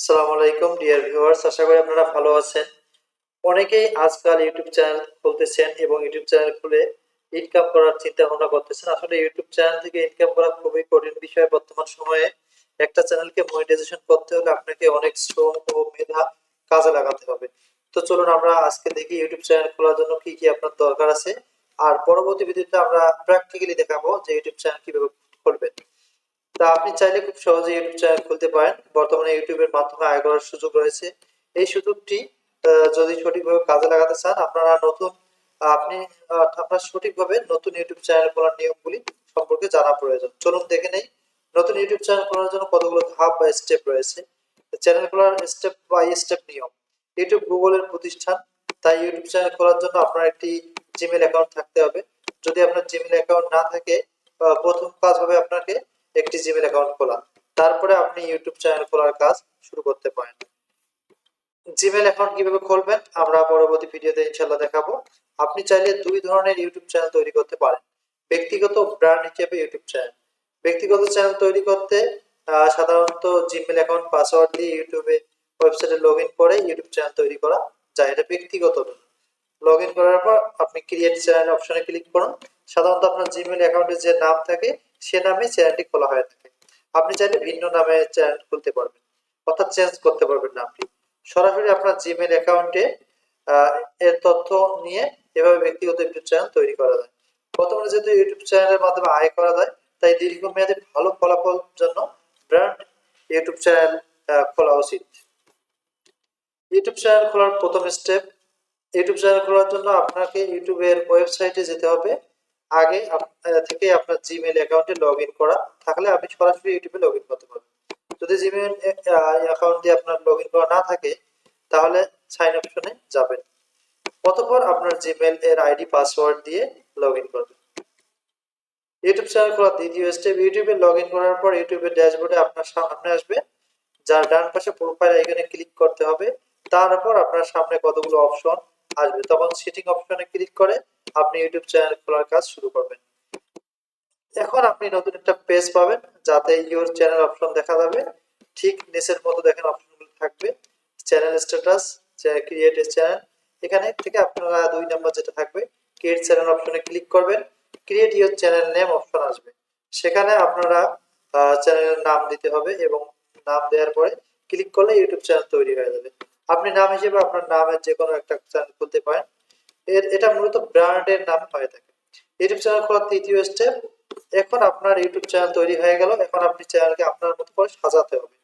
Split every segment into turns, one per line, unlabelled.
আসসালামু আলাইকুম dear viewers আশা করি আপনারা ভালো আছেন। অনেকেই আজকাল ইউটিউব চ্যানেল খুলতেছেন এবং ইউটিউব চ্যানেল খুলে ইনকাম করার চিন্তা ভাবনা করতেছেন। আসলে ইউটিউব চ্যানেল থেকে ইনকাম করা খুবই কঠিন বিষয়। বর্তমান সময়ে একটা চ্যানেলকে মনিটাইজেশন করতে হলে আপনাকে অনেক শ্রম ও মেধা কাজে লাগাতে হবে। তো চলুন আমরা আজকে দেখি ইউটিউব চ্যানেল খোলার জন্য কি কি আপনার দরকার আছে। আর পরবর্তী ভিডিওতে আমরা প্র্যাকটিক্যালি দেখাবো যে ইউটিউব চ্যানেল কীভাবে খুলবেন তা আপনি চাইলে খুব সহজে ইউটিউব চ্যানেল খুলতে পারেন। বর্তমানে ইউটিউবের মাধ্যমে আয় করার সুযোগ রয়েছে। এই সুযোগটি যদি সঠিকভাবে কাজে লাগাতে চান, আপনারা নতুন, আপনি আপনার সঠিকভাবে নতুন ইউটিউব চ্যানেল খোলার নিয়মগুলি সম্পর্কে জানা প্রয়োজন। চলুন দেখে নেই, নতুন ইউটিউব চ্যানেল খোলার জন্য কতগুলো ধাপ বা স্টেপ রয়েছে। চ্যানেল খোলার স্টেপ বাই স্টেপ নিয়ম। ইউটিউব গুগলের প্রতিষ্ঠান, তাই ইউটিউব চ্যানেল খোলার জন্য আপনার একটি জিমেল অ্যাকাউন্ট থাকতে হবে। যদি আপনার জিমেল অ্যাকাউন্ট না থাকে প্রথম কাজ হবে আপনাকে একটি জিমেল অ্যাকাউন্ট খোলা তারপরে আপনি ইউটিউব চ্যানেল খোলার কাজ শুরু করতে পারেন। জিমেল অ্যাকাউন্ট কীভাবে খুলবেন, আমরা পরবর্তী ভিডিওতে ইনশাল্লাহ দেখাবো। আপনি চাইলে দুই ধরনের ইউটিউব চ্যানেল তৈরি করতে পারেন। ব্যক্তিগত ব্র্যান্ড হিসেবে ইউটিউব চ্যানেল ব্যক্তিগত চ্যানেল তৈরি করতে সাধারণত জিমেল অ্যাকাউন্ট পাসওয়ার্ড দিয়ে ইউটিউবে ওয়েবসাইটে লগ ইন করে ইউটিউব চ্যানেল তৈরি করা যায়। এটা ব্যক্তিগত লগ ইন করার পর আপনি ক্রিয়েট চ্যানেল অপশনে ক্লিক করুন। সাধারণত আপনার জিমেল অ্যাকাউন্টে যে নাম থাকে সে নামে চ্যানেলটি খোলা হয়ে থাকে। আপনি চাইলে ভিন্ন নামে চ্যানেল খুলতে পারবেন। অর্থাৎ চেঞ্জ করতে পারবেন নামটি সরাসরি আপনার জিমেল অ্যাকাউন্টে এর তথ্য নিয়ে এভাবে ব্যক্তিগত ইউটিউব চ্যানেল তৈরি করা যায়। বর্তমানে যেহেতু ইউটিউব চ্যানেলের মাধ্যমে আয় করা যায়, তাই দীর্ঘমেয়াদী ভালো ফলাফল জন্য ব্র্যান্ড ইউটিউব চ্যানেল খোলা উচিত। ইউটিউব চ্যানেল খোলার প্রথম স্টেপ ইউটিউব চ্যানেল খোলার জন্য আপনাকে ইউটিউবের ওয়েবসাইটে যেতে হবে। আগে থেকে আপনার জিমেল অ্যাকাউন্টে লগ ইন করা। থাকলে আপনি সরাসরি ইউটিউবে লগ ইন করতে পারবেন। যদি জিমেল অ্যাকাউন্ট আপনার লগ ইন করা না থাকে, তাহলে সাইন অপশনে যাবেন। অতঃপর আপনার জিমেল এর আইডি পাসওয়ার্ড দিয়ে লগ ইন করবেন। ইউটিউব চ্যানেল খোলার দ্বিতীয় স্টেপ ইউটিউবে লগ ইন করার পর ইউটিউবের ড্যাশবোর্ডে আপনার সামনে আসবে। যার ডান পাশে প্রোফাইল আইকনে ক্লিক করতে হবে। তারপর আপনার সামনে কতগুলো অপশন আসবে। তখন সিটিং অপশনে ক্লিক করে আপনি ইউটিউব চ্যানেল খোলার কাজ শুরু করবেন। এখন আপনি নতুন একটা পেজ পাবেন, যাতে ইউর চ্যানেল অপশন দেখা যাবে। ঠিক নিচের মতো দেখেন অপশনগুলো থাকবে চ্যানেল স্ট্যাটাস ক্রিয়েট চ্যানেল এখানে থেকে আপনারা দুই নাম্বার যেটা থাকবে ক্রিয়েট চ্যানেল অপশনে ক্লিক করবেন create your channel name option আসবে। সেখানে আপনারা চ্যানেলের নাম দিতে হবে এবং নাম দেওয়ার পরে ক্লিক করলে ইউটিউব চ্যানেল তৈরি হয়ে যাবে। আপনি নাম হিসেবে আপনার নামের যে কোনো একটা চ্যানেল খুলতে পারেন। এর, এটা মূলত ব্র্যান্ডের নাম হয়ে থাকে। ইউটিউব চ্যানেল খোলার তৃতীয় স্টেপ এখন আপনার ইউটিউব চ্যানেল তৈরি হয়ে গেল, এখন আপনি চ্যানেলকে আপনার মতো করে সাজাতে হবে।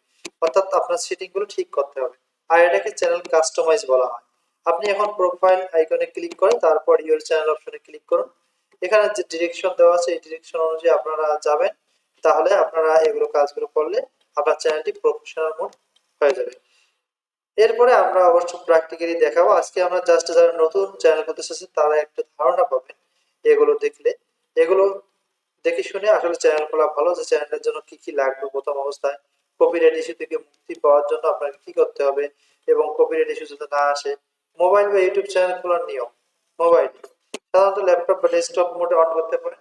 অর্থাৎ আপনার সেটিংগুলো ঠিক করতে হবে। আর এটাকে চ্যানেল কাস্টমাইজ বলা হয়। আপনি এখন প্রোফাইল আইকনে ক্লিক করে, তারপর ইউর চ্যানেল অপশনে ক্লিক করুন। এখানে যে ডিরেকশন দেওয়া আছে, এই ডিরেকশন অনুযায়ী আপনারা যাবেন। তাহলে আপনারা এগুলো কাজগুলো করলে আপনার চ্যানেলটি প্রফেশনাল মোড হয়ে যাবে। এরপরে আমরা অবশ্য প্র্যাকটিক্যালি দেখাবো। আজকে আমরা জাস্ট যারা নতুন চ্যানেল করতে এসেছে তারা একটু ধারণা পাবেন এগুলো দেখলে। এগুলো দেখে শুনে আসলে চ্যানেল খোলা ভালো, যে চ্যানেলের জন্য কি কি লাগবে, প্রথম অবস্থায় কপিরাইট ইস্যু থেকে মুক্তি পাওয়ার জন্য আপনাকে কি করতে হবে এবং কপিরাইট ইস্যু যাতে না আসে। মোবাইল বা ইউটিউব চ্যানেল খোলার নিয়ম। মোবাইল সাধারণত ল্যাপটপ বা ডেস্কটপ মোডে অন করতে পারেন।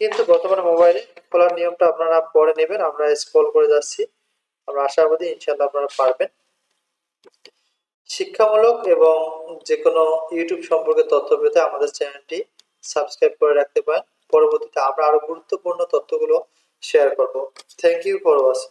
কিন্তু বর্তমানে মোবাইলে খোলার নিয়মটা আপনারা পরে নেবেন। আমরা স্ক্রল করে যাচ্ছি। আমরা আশাবাদী ইনশাল্লাহ আপনারা পারবেন। শিক্ষামূলক এবং যে কোনো ইউটিউব সম্পর্কে তথ্য পেতে আমাদের চ্যানেলটি সাবস্ক্রাইব করে রাখতে পারেন। পরবর্তীতে আমরা আরও গুরুত্বপূর্ণ তথ্যগুলো শেয়ার করব। Thank you for watching